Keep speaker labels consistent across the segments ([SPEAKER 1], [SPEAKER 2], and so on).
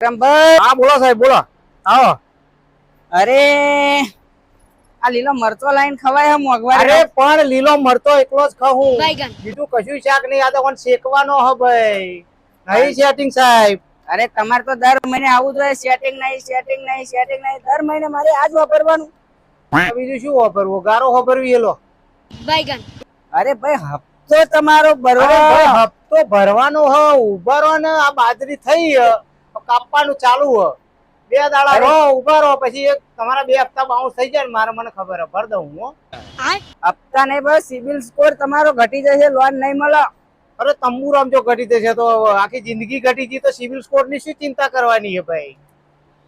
[SPEAKER 1] વિક્રમભાઈ
[SPEAKER 2] હા બોલો સાહેબ બોલો. આવો.
[SPEAKER 1] અરે આ લીલો મરચો લાઈન ખવાય હે મોંઘવારી
[SPEAKER 2] અરે પણ લીલો મરતો એકલો જ ખાઉં.
[SPEAKER 3] Baigan.
[SPEAKER 2] બીજું કશું શાક નહીં આ તો કોણ શેકવાનો હ ભાઈ. નહીં સેટિંગ સાહેબ.
[SPEAKER 1] અરે તમારે તો દર મહિને આવું જોઈએ સેટિંગ નહીં સેટિંગ નહીં સેટિંગ નહીં. દર મહિને મારે આજ વાપરવાનું.
[SPEAKER 2] બીજું શું વાપરવું? ગારો વાપરવી એલો
[SPEAKER 3] Baigan.
[SPEAKER 1] અરે ભાઈ હપ્તો તમારો
[SPEAKER 2] અરે
[SPEAKER 1] ભરવા.
[SPEAKER 2] હપ્તો ભરવાનો હ ઉભરો ને આ બાજરી થઈ કાપવાનું ચાલુ હ બે દાડા રહો ઊભા રહો પછી એક તમારા બે હપ્તા બાઉન્સ થઈ જાય મારે મને ખબર હે ભર દઉં હું
[SPEAKER 1] હપ્તા નહીં બસ સિવિલ સ્કોર તમારો ઘટી જશે લોન નહીં મળે.
[SPEAKER 2] અરે તંબુરામ જો ઘટી જશે તો આખી જિંદગી ઘટી ગઈ તો સિવિલ સ્કોરની શું ચિંતા કરવાની હે ભાઈ?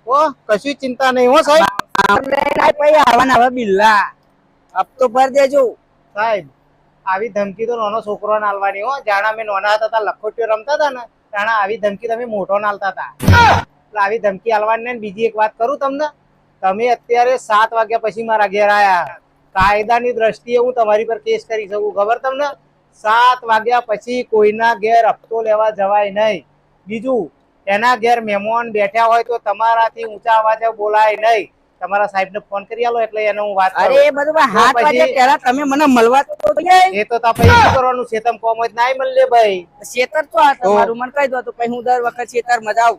[SPEAKER 2] ઓ કશું ચિંતા નહીં હો સાહેબ.
[SPEAKER 1] આવવાના હવે બિલ્લા. હપ્તો ભર દેજો.
[SPEAKER 2] સાહેબ આવી ધમકી તો નાનો છોકરો નાલવાની હો. જાણા મેં નાના હતા લખોટીઓ રમતા હતા ને જાણા આવી ધમકી તમે મોટો નાલતા હતા. આવી ધમકી આલવાની ને બીજી એક વાત કરું તમને. તમે અત્યારે સાત વાગ્યા પછી મારા ઘેર આયા. કાયદાની દ્રષ્ટિએ હું તમારી પર કેસ કરી શકું ખબર તમને? સાત વાગ્યા પછી કોઈના ઘેર હપ્તો લેવા જવાય નહીં. બીજું એના ઘેર મહેમાન બેઠા હોય તો તમારાથી ઊંચા અવાજે બોલાય નહીં. તમારા સાહેબ ને ફોન કરી આલો એટલે એને હું વાત
[SPEAKER 1] અરે બધું હાથ
[SPEAKER 2] પછી-
[SPEAKER 1] વાગે પહેલા તમે મને મળવા તો
[SPEAKER 2] એ તો તા પછી શું કરવાનું? છે તમ કોમ જ નાય મળે ભાઈ.
[SPEAKER 1] શેતર તો આ તમારું મને કહી દો તો પછી હું દર વખત શેતર મજા
[SPEAKER 2] તો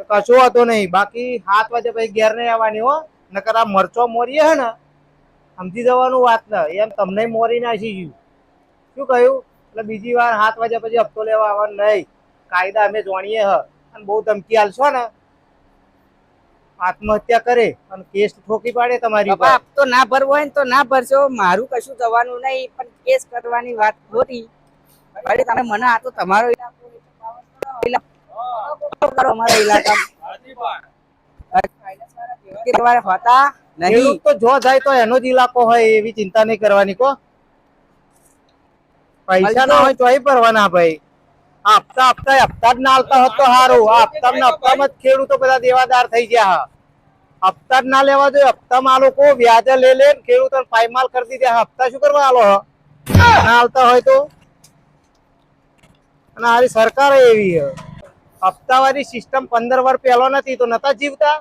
[SPEAKER 2] કશું હતો નહીં. બાકી સાત વાગે પછી ઘેર નહીં આવવાની હો. નકર આ મરચો મોરીએ હે ને સમજી જવાનું વાત ને. એમ તમને મોરી નાખી ગયું. શું કહ્યું? એટલે બીજી વાર સાત વાગ્યા પછી હપ્તો લેવા આવવાનો નહીં. કાયદા અમે જાણીએ હ. અને બહુ ધમકી આલશો ને. આત્મહત્યા કરે અને કેસ ઠોકી પાડે તમારી
[SPEAKER 1] બાપા
[SPEAKER 2] પર
[SPEAKER 1] ના ભરવો હોય ને તો ના ભરશો. મારું કશું જવાનું નહીં પણ કેસ કરવાની વાત ખોટી. અરે તમે મને આ તો તમારો કરો અમારા ઇલાકામાં. હોતા નહીં.
[SPEAKER 2] તો જો જાય તો એનો જ ઇલાકો હોય એવી ચિંતા નહીં કરવાની કો. પૈસા ના હોય તોય ભરવાના ભાઈ. આ હપ્તા જ ના આલતા હોત તો સારું આ હપ્તા હપ્તામાં જ ખેડૂતો બધા દેવાદાર થઈ ગયા હા. હપ્તા જ ના લેવા જોઈએ. હપ્તામાં આ લોકો વ્યાજે લે લે ખેડૂતો પાયમાલ કરી દીધા. હપ્તા શું કરવા આલો ના આવતા હોય તો? અને હારી સરકાર એવી છે હપ્તાવાળી સિસ્ટમ પંદર વર્ષ પહેલો નથી, તો નતા જીવતા?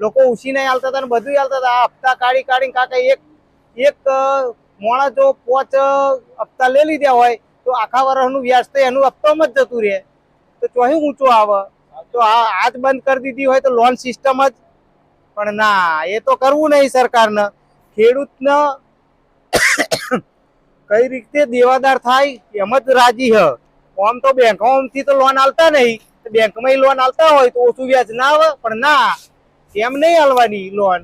[SPEAKER 2] લોકો ઉછીને હાલતા હતા ને બધું હાલતા હતા. આ હપ્તા કાઢી કાઢીને કાકા એક એક મોણા જો પોચ હપ્તા લઈ લીધા હોય, તો આખા વર્ષનું વ્યાજ તો એનું હપ્તામાં જ જતું રહે. તો ચોહી ઊંચો આવે? તો આ આજ બંધ કરી દીધી હોય તો લોન સિસ્ટમ જ. પણ ના, એ તો કરવું નહીં સરકારને. ખેડૂતને કઈ રીતે દેવાદાર થાય એમ જ રાજી હ. આમ તો બેંકોમાંથી તો લોન આલતા નહીં. બેંકમાં લોન આલતા હોય તો ઓછું વ્યાજ ના આવે, પણ ના, એમ નહીં આલવાની લોન